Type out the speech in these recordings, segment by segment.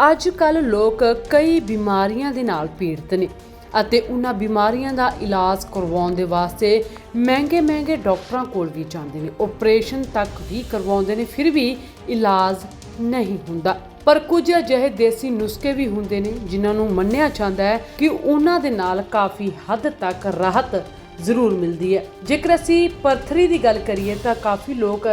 ਅੱਜ ਕੱਲ ਲੋਕ ਕਈ ਬਿਮਾਰੀਆਂ ਦੇ ਨਾਲ ਪੀੜਤ ਨੇ ਅਤੇ ਉਹਨਾਂ ਬਿਮਾਰੀਆਂ ਦਾ ਇਲਾਜ ਕਰਵਾਉਣ ਦੇ ਵਾਸਤੇ ਮਹਿੰਗੇ-ਮਹਿੰਗੇ ਡਾਕਟਰਾਂ ਕੋਲ ਵੀ ਜਾਂਦੇ ਨੇ। ਆਪਰੇਸ਼ਨ ਤੱਕ ਵੀ ਕਰਵਾਉਂਦੇ ਨੇ, ਫਿਰ ਵੀ ਇਲਾਜ ਨਹੀਂ ਹੁੰਦਾ। ਪਰ ਕੁਝ ਅਜਿਹੇ ਦੇਸੀ ਨੁਸਖੇ ਵੀ ਹੁੰਦੇ ਨੇ, ਜਿਨ੍ਹਾਂ ਨੂੰ ਮੰਨਿਆ ਜਾਂਦਾ ਹੈ ਕਿ ਉਹਨਾਂ ਦੇ ਨਾਲ ਕਾਫੀ ਹੱਦ ਤੱਕ ਰਾਹਤ ਜ਼ਰੂਰ ਮਿਲਦੀ ਹੈ। ਜੇਕਰ ਅਸੀਂ ਪੱਥਰੀ ਦੀ ਗੱਲ ਕਰੀਏ ਤਾਂ ਕਾਫੀ ਲੋਕ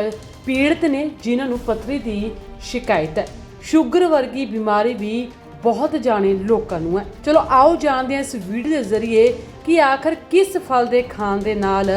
ਪੀੜਤ ਨੇ, ਜਿਨ੍ਹਾਂ ਨੂੰ ਪੱਥਰੀ ਦੀ ਸ਼ਿਕਾਇਤ ਹੈ। ਸ਼ੂਗਰ ਵਰਗੀ ਬਿਮਾਰੀ ਵੀ ਬਹੁਤ ਜਾਣੇ ਲੋਕਾਂ ਨੂੰ ਹੈ। ਚਲੋ, ਆਓ ਜਾਣਦੇ ਹਾਂ ਇਸ ਵੀਡੀਓ ਦੇ ਜ਼ਰੀਏ ਕਿ ਆਖਰ ਕਿਸ ਫਲ ਦੇ ਖਾਣ ਦੇ ਨਾਲ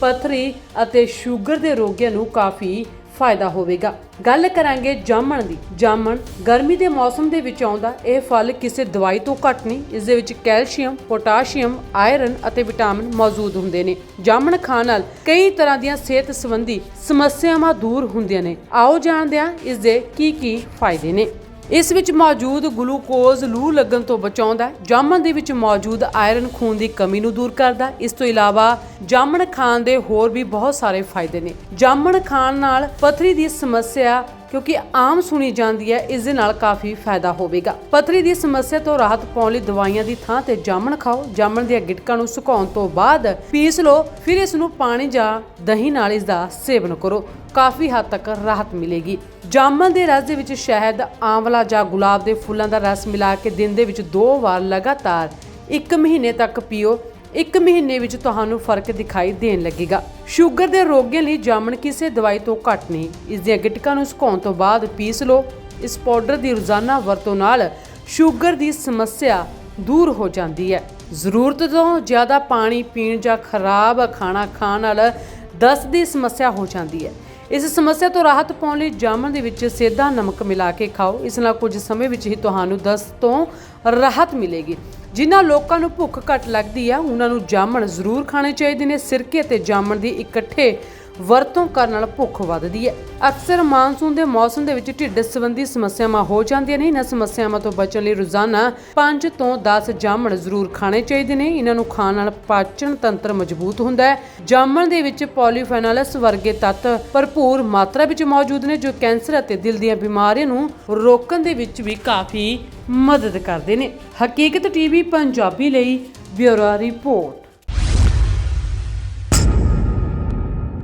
ਪੱਥਰੀ ਅਤੇ ਸ਼ੂਗਰ ਦੇ ਰੋਗੀਆਂ ਨੂੰ ਕਾਫੀ ਫਾਇਦਾ ਹੋਵੇਗਾ। ਗੱਲ ਕਰਾਂਗੇ ਜਾਮਣ ਦੀ। ਜਾਮਣ ਗਰਮੀ ਦੇ ਮੌਸਮ ਦੇ ਵਿੱਚ ਆਉਂਦਾ, ਇਹ ਫਲ ਕਿਸੇ ਦਵਾਈ ਤੋਂ ਘੱਟ ਨਹੀਂ, ਇਸ ਦੇ ਵਿੱਚ ਕੈਲਸ਼ੀਅਮ, ਪੋਟਾਸ਼ੀਅਮ, ਆਇਰਨ ਅਤੇ ਵਿਟਾਮਿਨ ਮੌਜੂਦ ਹੁੰਦੇ ਨੇ। ਜਾਮਣ ਖਾਣ ਨਾਲ ਕਈ ਤਰ੍ਹਾਂ ਦੀਆਂ ਸਿਹਤ ਸੰਬੰਧੀ ਸਮੱਸਿਆਵਾਂ ਦੂਰ ਹੁੰਦੀਆਂ ਨੇ। ਆਓ ਜਾਣਦੇ ਹਾਂ ਇਸ ਦੇ ਕੀ ਕੀ ਫਾਇਦੇ ਨੇ। ਇਸ ਵਿੱਚ ਮੌਜੂਦ ਗਲੂਕੋਜ਼ ਲੂ ਲੱਗਣ ਤੋਂ ਬਚਾਉਂਦਾ ਹੈ। ਜਾਮਣ ਦੇ ਵਿੱਚ ਮੌਜੂਦ ਆਇਰਨ ਖੂਨ ਦੀ ਕਮੀ ਨੂੰ ਦੂਰ ਕਰਦਾ ਹੈ। ਇਸ ਤੋਂ ਇਲਾਵਾ ਜਾਮਣ ਖਾਣ ਦੇ ਹੋਰ ਵੀ ਬਹੁਤ ਸਾਰੇ ਫਾਇਦੇ ਨੇ ਜਾਮਣ ਖਾਣ ਨਾਲ ਪਥਰੀ ਦੀ ਸਮੱਸਿਆ ਕਿਉਂਕਿ ਆਮ ਸੁਣੀ ਜਾਂਦੀ ਹੈ, ਇਸ ਦੇ ਨਾਲ ਕਾਫੀ ਫਾਇਦਾ ਹੋਵੇਗਾ। ਪਥਰੀ ਦੀ ਸਮੱਸਿਆ ਤੋਂ ਰਾਹਤ ਪਾਉਣ ਲਈ ਦਵਾਈਆਂ ਦੀ ਥਾਂ ਤੇ ਜਾਮਣ ਖਾਓ। ਜਾਮਣ ਦੀਆਂ ਗਿਟਕਾਂ ਨੂੰ ਸੁਕਾਉਣ ਤੋਂ ਬਾਅਦ ਪੀਸ ਲਓ, ਫਿਰ ਇਸ ਨੂੰ ਪਾਣੀ ਜਾਂ ਦਹੀਂ ਨਾਲ ਇਸ ਦਾ ਸੇਵਨ ਕਰੋ। ਕਾਫੀ ਹੱਦ ਤੱਕ ਰਾਹਤ ਮਿਲੇਗੀ। ਜਾਮਣ ਦੇ ਰਸ ਦੇ ਵਿੱਚ ਸ਼ਹਿਦ, ਆਂਵਲਾ ਜਾਂ ਗੁਲਾਬ ਦੇ ਫੁੱਲਾਂ ਦਾ ਰਸ ਮਿਲਾ ਕੇ ਦਿਨ ਦੇ ਵਿੱਚ ਦੋ ਵਾਰ ਲਗਾਤਾਰ 1 ਮਹੀਨੇ ਤੱਕ ਪੀਓ। ਇੱਕ ਮਹੀਨੇ ਵਿੱਚ ਤੁਹਾਨੂੰ ਫ਼ਰਕ ਦਿਖਾਈ ਦੇਣ ਲੱਗੇਗਾ। ਸ਼ੂਗਰ ਦੇ ਰੋਗੀਆਂ ਲਈ ਜਾਮਣ ਕਿਸੇ ਦਵਾਈ ਤੋਂ ਘੱਟ ਨਹੀਂ। ਇਸ ਦੀਆਂ ਗਿਟਕਾਂ ਨੂੰ ਸੁਕਾਉਣ ਤੋਂ ਬਾਅਦ ਪੀਸ ਲਓ। ਇਸ ਪਾਊਡਰ ਦੀ ਰੋਜ਼ਾਨਾ ਵਰਤੋਂ ਨਾਲ ਸ਼ੂਗਰ ਦੀ ਸਮੱਸਿਆ ਦੂਰ ਹੋ ਜਾਂਦੀ ਹੈ। ਜ਼ਰੂਰਤ ਤੋਂ ਜ਼ਿਆਦਾ ਪਾਣੀ ਪੀਣ ਜਾਂ ਖਰਾਬ ਖਾਣਾ ਖਾਣ ਨਾਲ ਦਸਤ ਦੀ ਸਮੱਸਿਆ ਹੋ ਜਾਂਦੀ ਹੈ। ਇਸ ਸਮੱਸਿਆ ਤੋਂ ਰਾਹਤ ਪਾਉਣ ਲਈ ਜਾਮਣ ਦੇ ਵਿੱਚ ਸੇਧਾ ਨਮਕ ਮਿਲਾ ਕੇ ਖਾਓ। ਇਸ ਨਾਲ ਕੁਝ ਸਮੇਂ ਵਿੱਚ ਹੀ ਤੁਹਾਨੂੰ ਦਸਤ ਤੋਂ ਰਾਹਤ ਮਿਲੇਗੀ। ਜਿਨ੍ਹਾਂ ਲੋਕਾਂ ਨੂੰ ਭੁੱਖ ਘੱਟ ਲੱਗਦੀ ਆ, ਉਹਨਾਂ ਨੂੰ ਜਾਮਣ ਜ਼ਰੂਰ ਖਾਣੇ ਚਾਹੀਦੇ ਨੇ। ਸਿਰਕੇ ਤੇ ਜਾਮਣ ਦੀ ਇਕੱਠੇ ਵਰਤੋਂ ਕਰਨ ਨਾਲ ਭੁੱਖ ਵੱਧਦੀ ਹੈ। ਅਕਸਰ ਮਾਨਸੂਨ ਦੇ ਮੌਸਮ ਦੇ ਵਿੱਚ ਢਿੱਡ ਸੰਬੰਧੀ ਸਮੱਸਿਆਵਾਂ ਹੋ ਜਾਂਦੀਆਂ ਨੇ। ਇਹਨਾਂ ਸਮੱਸਿਆਵਾਂ ਤੋਂ ਬਚਣ ਲਈ ਰੋਜ਼ਾਨਾ 5 ਤੋਂ 10 ਜਾਮਣ ਜ਼ਰੂਰ ਖਾਣੇ ਚਾਹੀਦੇ ਨੇ। ਇਹਨਾਂ ਨੂੰ ਖਾਣ ਨਾਲ ਪਾਚਨ ਤੰਤਰ ਮਜ਼ਬੂਤ ਹੁੰਦਾ ਹੈ। ਜਾਮਣ ਦੇ ਵਿੱਚ ਪੋਲੀਫੈਨੋਲਸ ਵਰਗੇ ਤੱਤ ਭਰਪੂਰ ਮਾਤਰਾ ਵਿੱਚ ਮੌਜੂਦ ਨੇ, ਜੋ ਕੈਂਸਰ ਅਤੇ ਦਿਲ ਦੀਆਂ ਬਿਮਾਰੀਆਂ ਨੂੰ ਰੋਕਣ ਦੇ ਵਿੱਚ ਵੀ ਕਾਫੀ ਮਦਦ ਕਰਦੇ ਨੇ। ਹਕੀਕਤ ਟੀਵੀ ਪੰਜਾਬੀ ਲਈ ਬਿਊਰੋ ਰਿਪੋਰਟ।